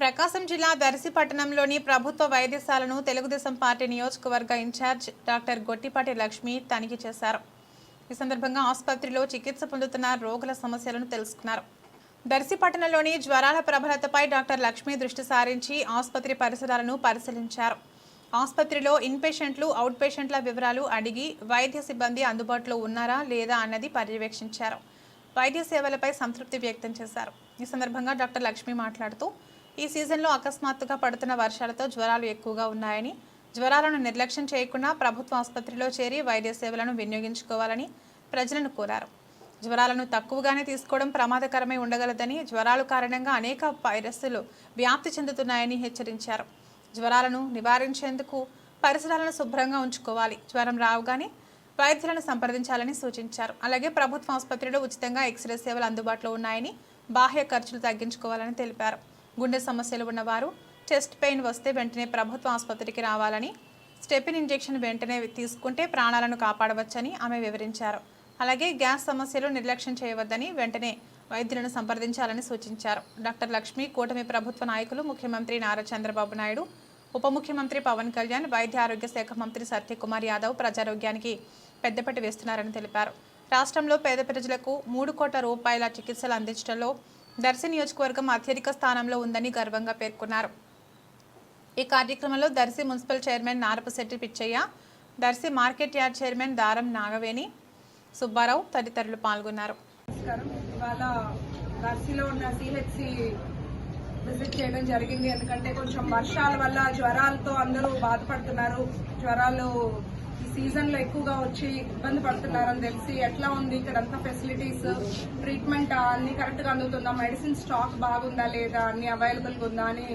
ప్రకాశం జిల్లా దర్శి పట్టణంలోని ప్రభుత్వ వైద్యశాలను తెలుగుదేశం పార్టీ నియోజకవర్గ ఇన్ఛార్జ్ డాక్టర్ గొట్టిపాటి లక్ష్మి తనిఖీ చేశారు. ఈ సందర్భంగా ఆసుపత్రిలో చికిత్స పొందుతున్న రోగుల సమస్యలను తెలుసుకున్నారు. దర్శి పట్టణంలోని జ్వరాల ప్రబలతపై డాక్టర్ లక్ష్మి దృష్టి సారించి ఆసుపత్రి పరిసరాలను పరిశీలించారు. ఆసుపత్రిలో ఇన్పేషెంట్లు అవుట్ పేషెంట్ల వివరాలు అడిగి వైద్య సిబ్బంది అందుబాటులో ఉన్నారా లేదా అన్నది పర్యవేక్షించారు. వైద్య సేవలపై సంతృప్తి వ్యక్తం చేశారు. ఈ సందర్భంగా డాక్టర్ లక్ష్మి మాట్లాడుతూ ఈ సీజన్లో అకస్మాత్తుగా పడుతున్న వర్షాలతో జ్వరాలు ఎక్కువగా ఉన్నాయని జ్వరాలను నిర్లక్ష్యం చేయకుండా ప్రభుత్వ ఆసుపత్రిలో చేరి వైద్య సేవలను వినియోగించుకోవాలని ప్రజలను కోరారు. జ్వరాలను తక్కువగానే తీసుకోవడం ప్రమాదకరమై ఉండగలదని జ్వరాలు కారణంగా అనేక వైరస్సులు వ్యాప్తి చెందుతున్నాయని హెచ్చరించారు. జ్వరాలను నివారించేందుకు పరిసరాలను శుభ్రంగా ఉంచుకోవాలి. జ్వరం రావుగానే వైద్యులను సంప్రదించాలని సూచించారు. అలాగే ప్రభుత్వ ఆసుపత్రిలో ఉచితంగా ఎక్స్రే సేవలు అందుబాటులో ఉన్నాయని బాహ్య ఖర్చులు తగ్గించుకోవాలని తెలిపారు. గుండె సమస్యలు ఉన్నవారు చెస్ట్ పెయిన్ వస్తే వెంటనే ప్రభుత్వ ఆసుపత్రికి రావాలని స్టెపిన్ ఇంజెక్షన్ వెంటనే తీసుకుంటే ప్రాణాలను కాపాడవచ్చని ఆమె వివరించారు. అలాగే గ్యాస్ సమస్యలు నిర్లక్ష్యం చేయవద్దని వెంటనే వైద్యులను సంప్రదించాలని సూచించారు. డాక్టర్ లక్ష్మి కూటమి ప్రభుత్వ నాయకులు ముఖ్యమంత్రి నారా చంద్రబాబు నాయుడు ఉప ముఖ్యమంత్రి పవన్ కళ్యాణ్ వైద్య ఆరోగ్య శాఖ మంత్రి సత్యకుమార్ యాదవ్ ప్రజారోగ్యానికి పెద్దపట్టి వేస్తున్నారని తెలిపారు. రాష్ట్రంలో పేద ప్రజలకు మూడు కోట్ల రూపాయల చికిత్సలు అందించడంలో దర్శి నియోజకవర్గం అత్యధిక స్థానంలో ఉందని గర్వంగా పేర్కొన్నారు. ఈ కార్యక్రమంలో Darsi municipal chairman Narapasetti Pichaiah Darsi market yard chairman Daram Nagaveni Subbarao తదితరులు పాల్గొన్నారు. ఇవాళ దర్శిలో ఉన్న సిహెచ్సి విజిట్ చేయడం జరిగింది. ఎందుకంటే కొంచెం వర్షాల వల్ల జ్వరాలతో అందరూ బాధపడుతున్నారు. జ్వరాలు సీజన్లో ఎక్కువగా వచ్చి ఇబ్బంది పడుతున్నారని తెలిసి ఎట్లా ఉంది ఇక్కడ అంతా ఫెసిలిటీస్ ట్రీట్మెంట్ అన్ని కరెక్ట్గా అందుతుందా? మెడిసిన్ స్టాక్ బాగుందా లేదా? అన్ని అవైలబుల్గా ఉందా అని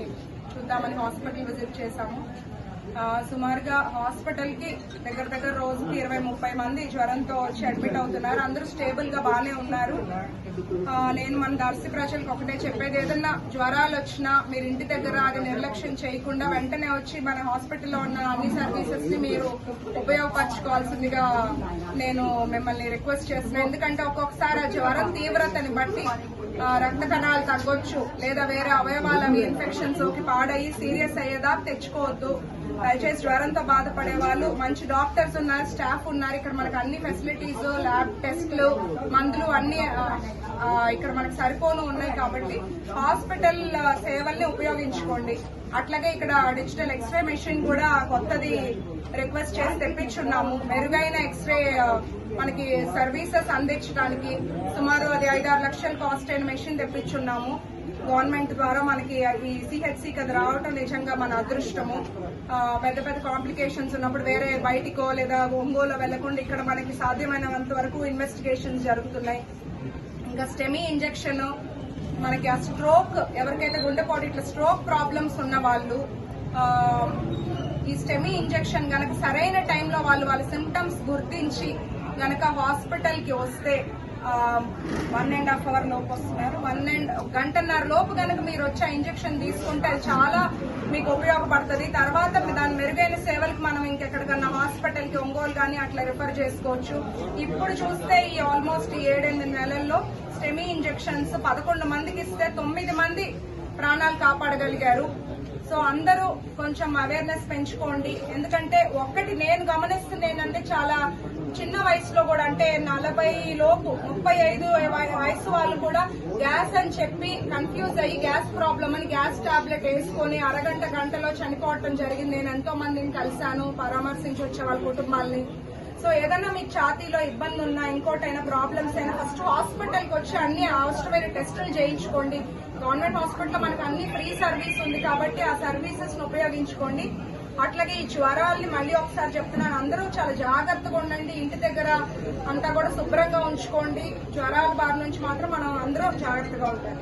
చూద్దామని హాస్పిటల్ విజిట్ చేశాము. సుమారుగా హాస్పిటల్కి దగ్గర దగ్గర ఇరవై ముప్పై మంది జ్వరంతో వచ్చి అడ్మిట్ అవుతున్నారు. అందరూ స్టేబుల్గా బాగానే ఉన్నారు. నేను మన దర్శి ప్రజలకు ఒకటే చెప్పేది ఏదన్నా జ్వరాలు వచ్చినా మీరు ఇంటి దగ్గర అది నిర్లక్ష్యం చేయకుండా వెంటనే వచ్చి మన హాస్పిటల్లో ఉన్న అన్ని సర్వీసెస్ని మీరు ఉపయోగపరచుకోవాల్సిందిగా నేను మిమ్మల్ని రిక్వెస్ట్ చేస్తున్నాను. ఎందుకంటే ఒక్కొక్కసారి ఆ జ్వరం తీవ్రతని బట్టి రక్త కణాలు తగ్గొచ్చు లేదా వేరే అవయవాల ఇన్ఫెక్షన్స్కి పాడయి సీరియస్ అయ్యేదా తెచ్చుకోవద్దు. దయచేసి జ్వరంతో బాధపడే వాళ్ళు మంచి డాక్టర్స్ ఉన్నారు స్టాఫ్ ఉన్నారు. ఇక్కడ మనకు అన్ని ఫెసిలిటీస్ ల్యాబ్ టెస్ట్లు మందులు అన్ని ఆ, ఇక్కడ మనకు సరిపోను ఉన్నాయి కాబట్టి హాస్పిటల్ సేవల్ని ఉపయోగించుకోండి. అట్లాగే ఇక్కడ డిజిటల్ ఎక్స్రే మెషిన్ కూడా కొత్తది రిక్వెస్ట్ చేసి తెప్పించున్నాము. మెరుగైన ఎక్స్రే మనకి సర్వీసెస్ అందించడానికి సుమారు అది ఐదారు లక్షల కాస్ట్ అయిన మెషిన్ తెప్పించున్నాము. గవర్నమెంట్ ద్వారా మనకి ఈ సిహెచ్సి అది రావటం నిజంగా మన అదృష్టము. పెద్ద పెద్ద కాంప్లికేషన్స్ ఉన్నప్పుడు వేరే బయటికో లేదా ఒంగోలో వెళ్ళకుండా ఇక్కడ మనకి సాధ్యమైనంత వరకు ఇన్వెస్టిగేషన్స్ జరుగుతున్నాయి. ఇంకా స్టెమీ ఇంజెక్షన్ మనకి ఆ స్ట్రోక్ ఎవరికైతే గుండెపోటు ఇట్లా స్ట్రోక్ ప్రాబ్లమ్స్ ఉన్న వాళ్ళు ఈ స్టెమీ ఇంజెక్షన్ గనక సరైన టైంలో వాళ్ళు వాళ్ళ సిమ్టమ్స్ గుర్తించి గనక హాస్పిటల్కి వస్తే వన్ అండ్ హాఫ్ అవర్ లోపు వస్తున్నారు. వన్ అండ్ గంటన్నర లోపు కనుక మీరు వచ్చే ఇంజెక్షన్ తీసుకుంటే అది చాలా మీకు ఉపయోగపడుతుంది. తర్వాత దాని మెరుగైన సేవలకు మనం ఇంకెక్కడికన్నా హాస్పిటల్కి ఒంగోలు కానీ అట్లా రిఫర్ చేసుకోవచ్చు. ఇప్పుడు చూస్తే ఈ ఆల్మోస్ట్ ఈ ఏడెనిమిది నెలల్లో స్టెమీ ఇంజెక్షన్స్ పదకొండు మందికి ఇస్తే తొమ్మిది మంది ప్రాణాలు కాపాడగలిగారు. సో అందరూ కొంచెం అవేర్నెస్ పెంచుకోండి. ఎందుకంటే ఒక్కటి నేను గమనిస్తుంది ఏంటంటే చాలా చిన్న వయసులో కూడా అంటే నలభై లోపు ముప్పై ఐదు వయసు వాళ్ళు కూడా గ్యాస్ అని చెప్పి కన్ఫ్యూజ్ అయ్యి గ్యాస్ ప్రాబ్లం అని గ్యాస్ టాబ్లెట్ వేసుకొని అరగంట గంటలో చనిపోవటం జరిగింది. నేను ఎంతో మందిని కలిశాను పరామర్శించి వచ్చే వాళ్ళ కుటుంబాలని. సో ఏదైనా మీ ఛాతీలో ఇబ్బంది ఉన్నా ఇంకోటైనా ప్రాబ్లమ్స్ అయినా ఫస్ట్ హాస్పిటల్కి వచ్చి అన్ని అవసరమైన టెస్టులు చేయించుకోండి. గవర్నమెంట్ హాస్పిటల్లో మనకు అన్ని ఫ్రీ సర్వీస్ ఉంది కాబట్టి ఆ సర్వీసెస్ ఉపయోగించుకోండి. అట్లాగే ఈ జ్వరాల్ని మళ్ళీ ఒకసారి చెప్తున్నాను అందరూ చాలా జాగ్రత్తగా ఉండండి. ఇంటి దగ్గర అంతా కూడా శుభ్రంగా ఉంచుకోండి. జ్వరాల బారి నుంచి మాత్రం మనం అందరూ జాగ్రత్తగా ఉంటారు